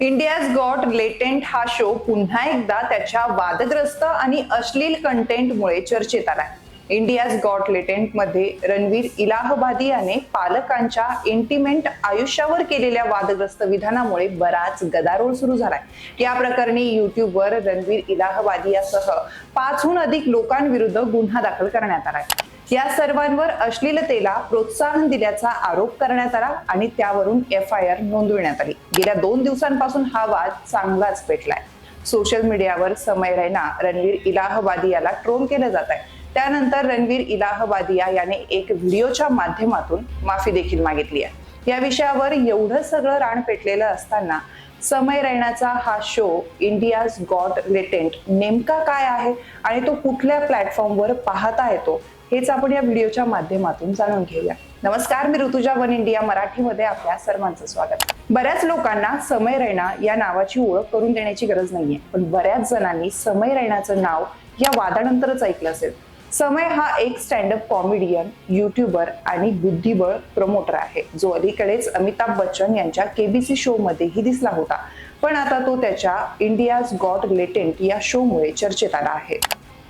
India's got latent हा show पुन्हा एकदा त्याच्या वादग्रस्त आणि अश्लील कंटेंटमुळे चर्चेत आलाय. इंडियाज गॉट लेटेंटमध्ये रणवीर इलाहबादी याने पालकांच्या इंटिमेंट आयुष्यावर केलेल्या वादग्रस्त विधानामुळे बराच गदारोळ सुरू झालाय. या प्रकरणी युट्यूबवर रणवीर इलाहबादी यासह पाचहून अधिक लोकांविरुद्ध गुन्हा दाखल करण्यात आलाय. या सर्वांवर अश्लीलतेला प्रोत्साहन दिल्याचा आरोप करण्यात आला आणि त्यावरून एफ आय आर नोंदविण्यात आली. गेल्या दोन दिवसांपासून हा वाद चांगलाच पेटलाय. सोशल मीडियावर समय रैना रणवीर इलाहबादी याला ट्रोल केलं जात आहे. त्यानंतर रणवीर इलाहबादिया याने एक व्हिडिओच्या माध्यमातून माफी देखील मागितली आहे. या विषयावर एवढं सगळं रान पेटलेलं असताना समय रैनाचा हा शो इंडियाज गॉट लेटेंट नेमका काय आहे आणि तो कुठल्या प्लॅटफॉर्मवर पाहता येतो हेच आपण या व्हिडिओच्या माध्यमातून जाणून घेऊया. नमस्कार मी ऋतुजा वन इंडिया मराठीमध्ये आपल्या सर्वांचं स्वागत. बऱ्याच लोकांना समय रैना या नावाची ओळख करून देण्याची गरज नाहीये. पण बऱ्याच जणांनी समय रैनाचं नाव या वादानंतरच ऐकलं असेल. समय हा एक स्टँडअप कॉमेडियन युट्यूबर आणि बुद्धिबळ प्रमोटर आहे. जो अलीकडेच अमिताभ बच्चन यांच्या केबीसी शो मध्येही दिसला होता. पण आता तो त्याच्या इंडियाज गॉट लेटेंट या शो मुळे चर्चेत आला आहे.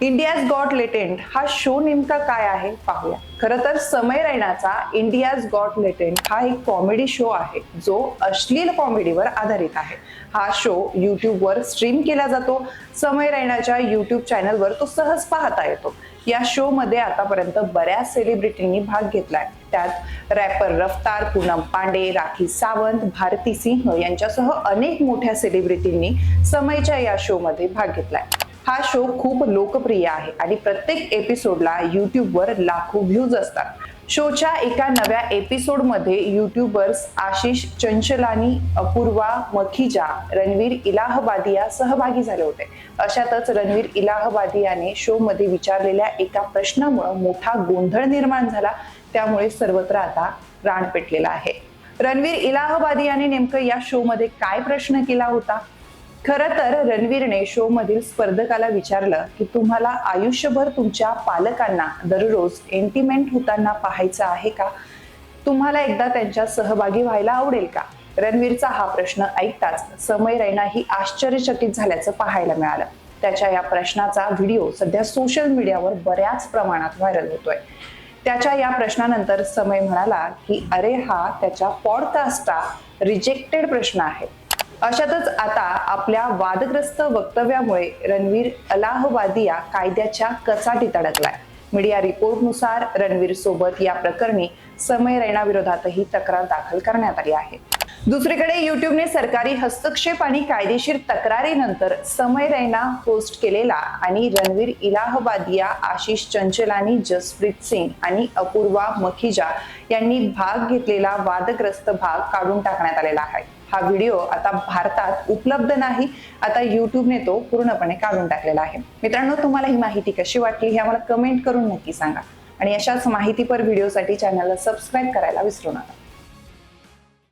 इंडियाज गॉट लेटेंट हा शो नेमका काय आहे पाहूया. खरं तर समय रैनाचा इंडियाज गॉट लेटेंट हा एक कॉमेडी शो आहे. जो अश्लील कॉमेडीवर आधारित आहे. हा शो युट्यूबवर स्ट्रीम केला जातो. समय रैनाच्या युट्यूब चॅनलवर तो सहज पाहता येतो. या शो मध्ये आतापर्यंत बऱ्याच सेलिब्रिटींनी भाग घेतलाय. त्यात रॅपर रफ्तार पूनम पांडे राखी सावंत भारती सिंह यांच्यासह अनेक मोठ्या सेलिब्रिटींनी समयच्या या शो मध्ये भाग घेतलाय. हा शो खूप लोकप्रिय आहे आणि प्रत्येक एपिसोडला युट्यूबवर लाखो व्ह्यूज असतात. शोच्या एका नव्या एपिसोडमध्ये युट्यूबर्स आशिष चंचलानी अपूर्वा मखीजा रणवीर इलाहबादिया सहभागी झाले होते. अशातच रणवीर इलाहबादियाने शोमध्ये विचारलेल्या एका प्रश्नामुळे मोठा गोंधळ निर्माण झाला. त्यामुळे सर्वत्र आता रान पेटलेला आहे. रणवीर इलाहबादियाने नेमकं या शोमध्ये काय प्रश्न केला होता? खरं तर रणवीरने शो मधील स्पर्धकाला विचारलं की तुम्हाला आयुष्यभर तुमच्या पालकांना दररोज एंटिमेंट होताना पाहायचं आहे का? तुम्हाला एकदा त्यांच्या सहभागी व्हायला आवडेल का? रणवीरचा हा प्रश्न ऐकताच समय रैना ही आश्चर्यचकित झाल्याचं पाहायला मिळालं. त्याच्या या प्रश्नाचा व्हिडिओ सध्या सोशल मीडियावर बऱ्याच प्रमाणात व्हायरल होतोय. त्याच्या या प्रश्नानंतर समय म्हणाला की अरे हा त्याच्या पॉडकास्टचा रिजेक्टेड प्रश्न आहे. अशातच आता आपल्या वादग्रस्त वक्तव्यामुळे रणवीर अलाहवादिया कायद्याच्या कचाटीत अडकलाय. मीडिया रिपोर्टनुसार रणवीर सोबत या प्रकरणी समय रैना विरोधातही तक्रार दाखल करण्यात आली आहे. दुसरीकडे युट्यूबने सरकारी हस्तक्षेप आणि कायदेशीर तक्रारीनंतर समय रैना होस्ट केलेला आणि रणवीर इलाहबादिया आशिष चंचलानी जसप्रीत सिंग आणि अपूर्वा मखीजा यांनी भाग घेतलेला वादग्रस्त भाग काढून टाकण्यात आलेला आहे. हा व्हिडिओ आता भारतात उपलब्ध नाही आता युट्यूबने तो पूर्णपणे काढून टाकलेला आहे. मित्रांनो तुम्हाला ही माहिती कशी वाटली हे आम्हाला कमेंट करून नक्की सांगा. आणि अशाच माहितीपर व्हिडिओसाठी चॅनलला सबस्क्राईब करायला विसरू नका.